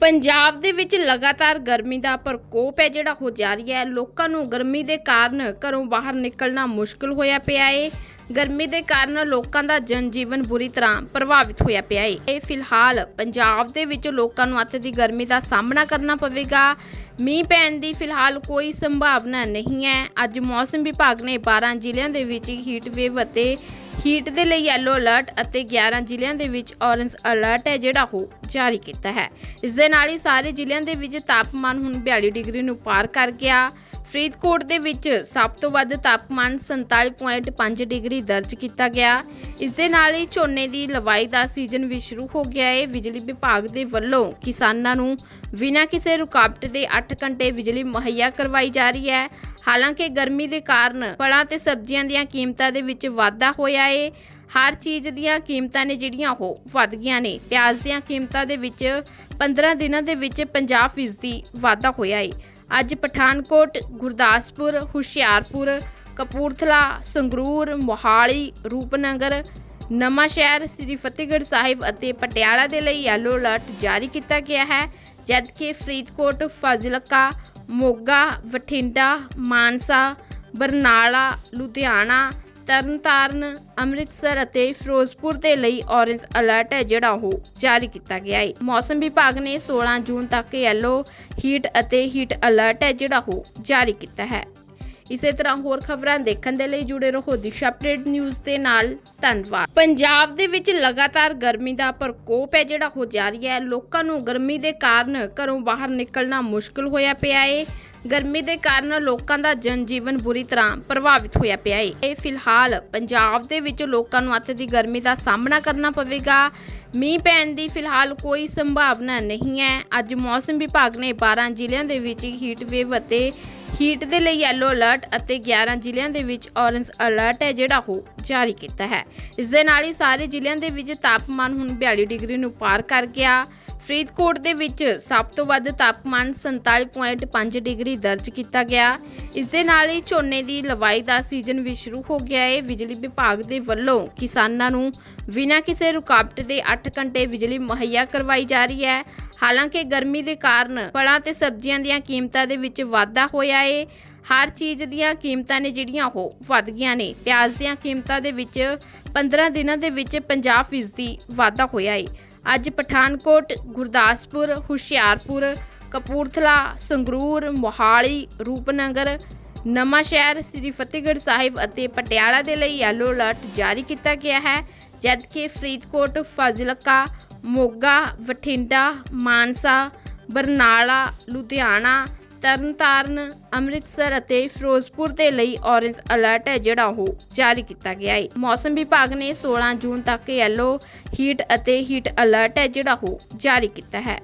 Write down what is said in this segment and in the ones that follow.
ਪੰਜਾਬ ਦੇ ਵਿੱਚ ਲਗਾਤਾਰ ਗਰਮੀ ਦਾ ਪ੍ਰਕੋਪ ਹੈ, ਜਿਹੜਾ ਹੋ ਜਾਰੀ ਹੈ। ਲੋਕਾਂ ਨੂੰ ਗਰਮੀ ਦੇ ਕਾਰਨ ਘਰੋਂ ਬਾਹਰ ਨਿਕਲਣਾ ਮੁਸ਼ਕਲ ਹੋਇਆ ਪਿਆ ਏ। ਗਰਮੀ ਦੇ ਕਾਰਨ ਲੋਕਾਂ ਦਾ ਜਨਜੀਵਨ ਬੁਰੀ ਤਰ੍ਹਾਂ ਪ੍ਰਭਾਵਿਤ ਹੋਇਆ ਪਿਆ ਏ। ਇਹ ਫਿਲਹਾਲ ਪੰਜਾਬ ਦੇ ਵਿੱਚ ਲੋਕਾਂ ਨੂੰ ਅੱਤ ਦੀ ਗਰਮੀ ਦਾ ਸਾਹਮਣਾ ਕਰਨਾ ਪਵੇਗਾ। ਮੀਂਹ ਪੈਣ ਦੀ ਫਿਲਹਾਲ ਕੋਈ ਸੰਭਾਵਨਾ ਨਹੀਂ ਹੈ। ਅੱਜ ਮੌਸਮ ਵਿਭਾਗ ਨੇ 12 ਜ਼ਿਲ੍ਹਿਆਂ ਦੇ ਵਿੱਚ ਹੀਟ ਵੇਵ ਅਤੇ ਹੀਟ ਦੇ ਲਈ ਯੈਲੋ ਅਲਰਟ ਅਤੇ 11 ਜ਼ਿਲ੍ਹਿਆਂ ਦੇ ਵਿੱਚ ਔਰੰਜ ਅਲਰਟ ਹੈ, ਜਿਹੜਾ ਉਹ ਜਾਰੀ ਕੀਤਾ ਹੈ। ਇਸ ਦੇ ਨਾਲ ਹੀ ਸਾਰੇ ਜ਼ਿਲ੍ਹਿਆਂ ਦੇ ਵਿੱਚ ਤਾਪਮਾਨ ਹੁਣ 42 ਡਿਗਰੀ ਨੂੰ ਪਾਰ ਕਰ ਗਿਆ। ਫਰੀਦਕੋਟ ਦੇ ਵਿੱਚ ਸਭ ਤੋਂ ਵੱਧ ਤਾਪਮਾਨ 47.5 ਡਿਗਰੀ ਦਰਜ ਕੀਤਾ ਗਿਆ। ਇਸ ਦੇ ਨਾਲ ਹੀ ਝੋਨੇ ਦੀ ਲਵਾਈ ਦਾ ਸੀਜ਼ਨ ਵੀ ਸ਼ੁਰੂ ਹੋ ਗਿਆ ਹੈ। ਬਿਜਲੀ ਵਿਭਾਗ ਦੇ ਵੱਲੋਂ ਕਿਸਾਨਾਂ ਨੂੰ ਬਿਨਾਂ ਕਿਸੇ ਰੁਕਾਵਟ ਦੇ 8 ਘੰਟੇ ਬਿਜਲੀ ਮੁਹੱਈਆ ਕਰਵਾਈ ਜਾ ਰਹੀ ਹੈ। ਹਾਲਾਂਕਿ ਗਰਮੀ ਦੇ ਕਾਰਨ ਫਲਾਂ ਤੇ ਸਬਜ਼ੀਆਂ ਦੀਆਂ ਕੀਮਤਾਂ ਦੇ ਵਿੱਚ ਵਾਧਾ ਹੋਇਆ ਹੈ। ਹਰ ਚੀਜ਼ ਦੀਆਂ ਕੀਮਤਾਂ ਨੇ ਜਿਹੜੀਆਂ ਉਹ ਵੱਧ ਗਈਆਂ ਨੇ। ਪਿਆਜ਼ ਦੀਆਂ ਕੀਮਤਾਂ ਦੇ ਵਿੱਚ 15 ਦਿਨਾਂ ਦੇ ਵਿੱਚ 50% ਵਾਧਾ ਹੋਇਆ ਏ ਅੱਜ ਪਠਾਨਕੋਟ, ਗੁਰਦਾਸਪੁਰ, ਹੁਸ਼ਿਆਰਪੁਰ, ਕਪੂਰਥਲਾ, ਸੰਗਰੂਰ, ਮੋਹਾਲੀ, ਰੂਪਨਗਰ ਨਵਾਂ ਸ਼ਹਿਰ ਸ੍ਰੀ ਫਤਿਹਗੜ੍ਹ ਸਾਹਿਬ ਅਤੇ ਪਟਿਆਲਾ ਦੇ ਲਈ ਯੈਲੋ ਅਲਰਟ ਜਾਰੀ ਕੀਤਾ ਗਿਆ ਹੈ, ਜਦਕਿ ਫਰੀਦਕੋਟ, ਫਾਜ਼ਿਲਕਾ, ਮੋਗਾ, ਬਠਿੰਡਾ, ਮਾਨਸਾ, ਬਰਨਾਲਾ, ਲੁਧਿਆਣਾ ਤਰਨਤਾਰਨ, ਅੰਮ੍ਰਿਤਸਰ ਅਤੇ ਫਿਰੋਜ਼ਪੁਰ ਦੇ ਲਈ ਔਰੇਂਜ ਅਲਰਟ ਹੈ ਜਿਹੜਾ ਉਹ ਜਾਰੀ ਕੀਤਾ ਗਿਆ ਹੈ। ਮੌਸਮ ਵਿਭਾਗ ਨੇ 16 ਜੂਨ ਤੱਕ ਯੈਲੋ ਹੀਟ ਅਤੇ ਹੀਟ ਅਲਰਟ ਹੈ ਜਿਹੜਾ ਉਹ ਜਾਰੀ ਕੀਤਾ ਹੈ। ਇਸੇ ਤਰ੍ਹਾਂ ਹੋਰ ਖਬਰਾਂ ਦੇਖਣ ਦੇ ਲਈ ਜੁੜੇ ਰਹੋ ਦਿਸ਼ਾ ਅਪਡੇਟ ਨਿਊਜ਼ ਦੇ ਨਾਲ। ਧੰਨਵਾਦ। ਪੰਜਾਬ ਦੇ ਵਿੱਚ ਲਗਾਤਾਰ ਗਰਮੀ ਦਾ ਪ੍ਰਕੋਪ ਹੈ ਜਿਹੜਾ ਹੋ ਜਾਰੀ ਹੈ। ਲੋਕਾਂ ਨੂੰ ਗਰਮੀ ਦੇ ਕਾਰਨ ਘਰੋਂ ਬਾਹਰ ਨਿਕਲਣਾ ਮੁਸ਼ਕਲ ਹੋਇਆ ਪਿਆ ਏ। ਗਰਮੀ ਦੇ ਕਾਰਨ ਲੋਕਾਂ ਦਾ ਜਨਜੀਵਨ ਬੁਰੀ ਤਰ੍ਹਾਂ ਪ੍ਰਭਾਵਿਤ ਹੋਇਆ ਪਿਆ ਏ। ਇਹ ਫਿਲਹਾਲ ਪੰਜਾਬ ਦੇ ਵਿੱਚ ਲੋਕਾਂ ਨੂੰ ਅੱਤ ਦੀ ਗਰਮੀ ਦਾ ਸਾਹਮਣਾ ਕਰਨਾ ਪਵੇਗਾ। ਮੀਂਹ ਪੈਣ ਦੀ ਫਿਲਹਾਲ ਕੋਈ ਸੰਭਾਵਨਾ ਨਹੀਂ ਹੈ। ਅੱਜ ਮੌਸਮ ਵਿਭਾਗ ਨੇ 12 ਜ਼ਿਲ੍ਹਿਆਂ ਦੇ ਵਿੱਚ ਹੀਟ ਵੇਵ ਅਤੇ ਹੀਟ ਦੇ ਲਈ ਯੈਲੋ ਅਲਰਟ ਅਤੇ 11 ਜ਼ਿਲ੍ਹਿਆਂ ਦੇ ਵਿੱਚ ਔਰੰਜ ਅਲਰਟ ਹੈ ਜਿਹੜਾ ਉਹ ਜਾਰੀ ਕੀਤਾ ਹੈ। ਇਸ ਦੇ ਨਾਲ ਹੀ ਸਾਰੇ ਜ਼ਿਲ੍ਹਿਆਂ ਦੇ ਵਿੱਚ ਤਾਪਮਾਨ ਹੁਣ 42 ਡਿਗਰੀ ਨੂੰ ਪਾਰ ਕਰ ਗਿਆ। ਫਰੀਦਕੋਟ ਦੇ ਵਿੱਚ ਸਭ ਤੋਂ ਵੱਧ ਤਾਪਮਾਨ 47.5 ਡਿਗਰੀ ਦਰਜ ਕੀਤਾ ਗਿਆ। ਇਸ ਦੇ ਨਾਲ ਹੀ ਝੋਨੇ ਦੀ ਲਵਾਈ ਦਾ ਸੀਜ਼ਨ ਵੀ ਸ਼ੁਰੂ ਹੋ ਗਿਆ ਹੈ ਬਿਜਲੀ ਵਿਭਾਗ ਦੇ ਵੱਲੋਂ ਕਿਸਾਨਾਂ ਨੂੰ ਬਿਨਾਂ ਕਿਸੇ ਰੁਕਾਵਟ ਦੇ 8 ਘੰਟੇ ਬਿਜਲੀ ਮੁਹੱਈਆ ਕਰਵਾਈ ਜਾ ਰਹੀ ਹੈ। ਹਾਲਾਂਕਿ ਗਰਮੀ ਦੇ ਕਾਰਨ ਫਲਾਂ ਤੇ ਸਬਜ਼ੀਆਂ ਦੀਆਂ ਕੀਮਤਾਂ ਦੇ ਵਿੱਚ ਵਾਧਾ ਹੋਇਆ ਏ। ਹਰ ਚੀਜ਼ ਦੀਆਂ ਕੀਮਤਾਂ ਨੇ ਜਿਹੜੀਆਂ ਉਹ ਵੱਧ ਗਈਆਂ ਨੇ। ਪਿਆਜ਼ ਦੀਆਂ ਕੀਮਤਾਂ ਦੇ ਵਿੱਚ 15 ਦਿਨਾਂ ਦੇ ਵਿੱਚ 50% ਵਾਧਾ ਹੋਇਆ ਏ। ਅੱਜ ਪਠਾਨਕੋਟ, ਗੁਰਦਾਸਪੁਰ, ਹੁਸ਼ਿਆਰਪੁਰ, ਕਪੂਰਥਲਾ, ਸੰਗਰੂਰ, ਮੋਹਾਲੀ, ਰੂਪਨਗਰ, ਨਵਾਂ ਸ਼ਹਿਰ, ਸ੍ਰੀ ਫਤਿਹਗੜ੍ਹ ਸਾਹਿਬ ਅਤੇ ਪਟਿਆਲਾ ਦੇ ਲਈ ਯੈਲੋ ਅਲਰਟ ਜਾਰੀ ਕੀਤਾ ਗਿਆ ਹੈ, ਜਦਕਿ ਫਰੀਦਕੋਟ, ਫਾਜ਼ਿਲਕਾ, ਮੋਗਾ, ਬਠਿੰਡਾ, ਮਾਨਸਾ, ਬਰਨਾਲਾ, ਲੁਧਿਆਣਾ ਤਰਨਤਾਰਨ ਅੰਮ੍ਰਿਤਸਰ ਅਤੇ ਫਿਰੋਜ਼ਪੁਰ ਦੇ ਲਈ ਔਰੇਂਜ ਅਲਰਟ ਹੈ ਜਿਹੜਾ ਉਹ ਜਾਰੀ ਕੀਤਾ ਗਿਆ ਹੈ। ਮੌਸਮ ਵਿਭਾਗ ਨੇ 16 ਜੂਨ ਤੱਕ ਯੈਲੋ ਹੀਟ ਅਤੇ ਹੀਟ ਅਲਰਟ ਹੈ ਜਿਹੜਾ ਉਹ ਜਾਰੀ ਕੀਤਾ ਹੈ।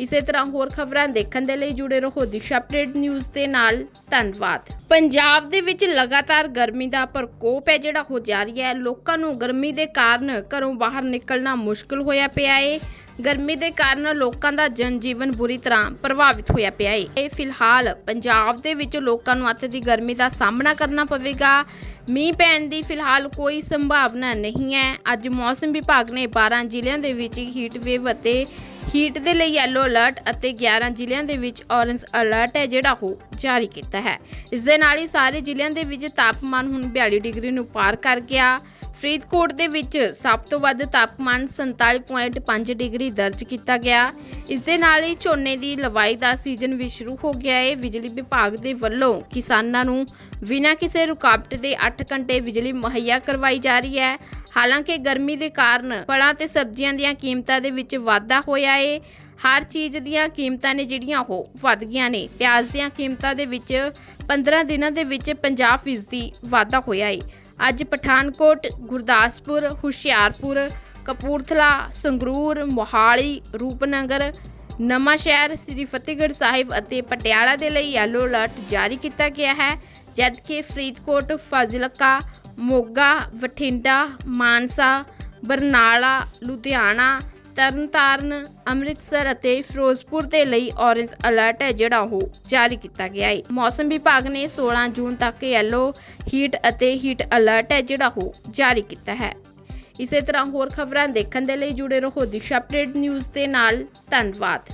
ਇਸੇ ਤਰ੍ਹਾਂ ਹੋਰ ਖਬਰਾਂ ਦੇਖਣ ਦੇ ਲਈ ਜੁੜੇ ਰਹੋ ਦਿਸ਼ਾ ਅਪਡੇਟ ਨਿਊਜ਼ ਦੇ ਨਾਲ। ਧੰਨਵਾਦ। ਪੰਜਾਬ ਦੇ ਵਿੱਚ ਲਗਾਤਾਰ ਗਰਮੀ ਦਾ ਪ੍ਰਕੋਪ ਹੈ ਜਿਹੜਾ ਹੋ ਜਾਰੀ ਹੈ। ਲੋਕਾਂ ਨੂੰ ਗਰਮੀ ਦੇ ਕਾਰਨ ਘਰੋਂ ਬਾਹਰ ਨਿਕਲਣਾ ਮੁਸ਼ਕਲ ਹੋਇਆ ਪਿਆ ਏ ਗਰਮੀ ਦੇ ਕਾਰਨ ਲੋਕਾਂ ਦਾ ਜਨਜੀਵਨ ਬੁਰੀ ਤਰ੍ਹਾਂ ਪ੍ਰਭਾਵਿਤ ਹੋਇਆ ਪਿਆ ਏ। ਇਹ ਫਿਲਹਾਲ ਪੰਜਾਬ ਦੇ ਵਿੱਚ ਲੋਕਾਂ ਨੂੰ ਅੱਤ ਦੀ ਗਰਮੀ ਦਾ ਸਾਹਮਣਾ ਕਰਨਾ ਪਵੇਗਾ। ਮੀਂਹ ਪੈਣ ਦੀ ਫਿਲਹਾਲ ਕੋਈ ਸੰਭਾਵਨਾ ਨਹੀਂ ਹੈ। ਅੱਜ ਮੌਸਮ ਵਿਭਾਗ ਨੇ 12 ਜ਼ਿਲ੍ਹਿਆਂ ਦੇ ਵਿੱਚ ਹੀਟ ਵੇਵ ਅਤੇ ਹੀਟ ਦੇ ਲਈ ਯੈਲੋ ਅਲਰਟ ਅਤੇ 11 ਜ਼ਿਲ੍ਹਿਆਂ ਦੇ ਵਿੱਚ ਔਰੇਂਜ ਅਲਰਟ ਹੈ, ਜਿਹੜਾ ਉਹ ਜਾਰੀ ਕੀਤਾ ਹੈ। ਇਸ ਦੇ ਨਾਲ ਹੀ ਸਾਰੇ ਜ਼ਿਲ੍ਹਿਆਂ ਦੇ ਵਿੱਚ ਤਾਪਮਾਨ ਹੁਣ 42 ਡਿਗਰੀ ਨੂੰ ਪਾਰ ਕਰ ਗਿਆ। ਫਰੀਦਕੋਟ ਦੇ ਵਿੱਚ ਸਭ ਤੋਂ ਵੱਧ ਤਾਪਮਾਨ 47.5 ਡਿਗਰੀ ਦਰਜ ਕੀਤਾ ਗਿਆ। ਇਸ ਦੇ ਨਾਲ ਹੀ ਝੋਨੇ ਦੀ ਲਵਾਈ ਦਾ ਸੀਜ਼ਨ ਵੀ ਸ਼ੁਰੂ ਹੋ ਗਿਆ ਹੈ ਬਿਜਲੀ ਵਿਭਾਗ ਦੇ ਵੱਲੋਂ ਕਿਸਾਨਾਂ ਨੂੰ ਬਿਨਾਂ ਕਿਸੇ ਰੁਕਾਵਟ ਦੇ 8 ਘੰਟੇ ਬਿਜਲੀ ਮੁਹੱਈਆ ਕਰਵਾਈ ਜਾ ਰਹੀ ਹੈ। ਹਾਲਾਂਕਿ ਗਰਮੀ ਦੇ ਕਾਰਨ ਫਲਾਂ ਤੇ ਸਬਜ਼ੀਆਂ ਦੀਆਂ ਕੀਮਤਾਂ ਦੇ ਵਿੱਚ ਵਾਧਾ ਹੋਇਆ ਏ। ਹਰ ਚੀਜ਼ ਦੀਆਂ ਕੀਮਤਾਂ ਨੇ ਜਿਹੜੀਆਂ ਉਹ ਵੱਧ ਗਈਆਂ ਨੇ। ਪਿਆਜ਼ ਦੀਆਂ ਕੀਮਤਾਂ ਦੇ ਵਿੱਚ 15 ਦਿਨਾਂ ਦੇ ਵਿੱਚ 50% ਵਾਧਾ ਹੋਇਆ ਏ। ਅੱਜ ਪਠਾਨਕੋਟ, ਗੁਰਦਾਸਪੁਰ, ਹੁਸ਼ਿਆਰਪੁਰ, ਕਪੂਰਥਲਾ, ਸੰਗਰੂਰ, ਮੋਹਾਲੀ, ਰੂਪਨਗਰ, ਨਵਾਂ ਸ਼ਹਿਰ, ਸ੍ਰੀ ਫਤਿਹਗੜ੍ਹ ਸਾਹਿਬ ਅਤੇ ਪਟਿਆਲਾ ਦੇ ਲਈ ਯੈਲੋ ਅਲਰਟ ਜਾਰੀ ਕੀਤਾ ਗਿਆ ਹੈ, ਜਦਕਿ ਫਰੀਦਕੋਟ, ਫਾਜ਼ਿਲਕਾ, ਮੋਗਾ, ਬਠਿੰਡਾ, ਮਾਨਸਾ, ਬਰਨਾਲਾ, ਲੁਧਿਆਣਾ ਤਰਨਤਾਰਨ ਅੰਮ੍ਰਿਤਸਰ ਅਤੇ ਫਿਰੋਜ਼ਪੁਰ ਦੇ ਲਈ ਔਰੇਂਜ ਅਲਰਟ ਹੈ ਜਿਹੜਾ ਉਹ ਜਾਰੀ ਕੀਤਾ ਗਿਆ ਹੈ। ਮੌਸਮ ਵਿਭਾਗ ਨੇ 16 ਜੂਨ ਤੱਕ ਯੈਲੋ ਹੀਟ ਅਤੇ ਹੀਟ ਅਲਰਟ ਹੈ ਜਿਹੜਾ ਉਹ ਜਾਰੀ ਕੀਤਾ ਹੈ। ਇਸੇ ਤਰ੍ਹਾਂ ਹੋਰ ਖਬਰਾਂ ਦੇਖਣ ਦੇ ਲਈ ਜੁੜੇ ਰਹੋ ਦਿਸ਼ਾ ਅਪਡੇਟ ਨਿਊਜ਼ ਦੇ ਨਾਲ। ਧੰਨਵਾਦ।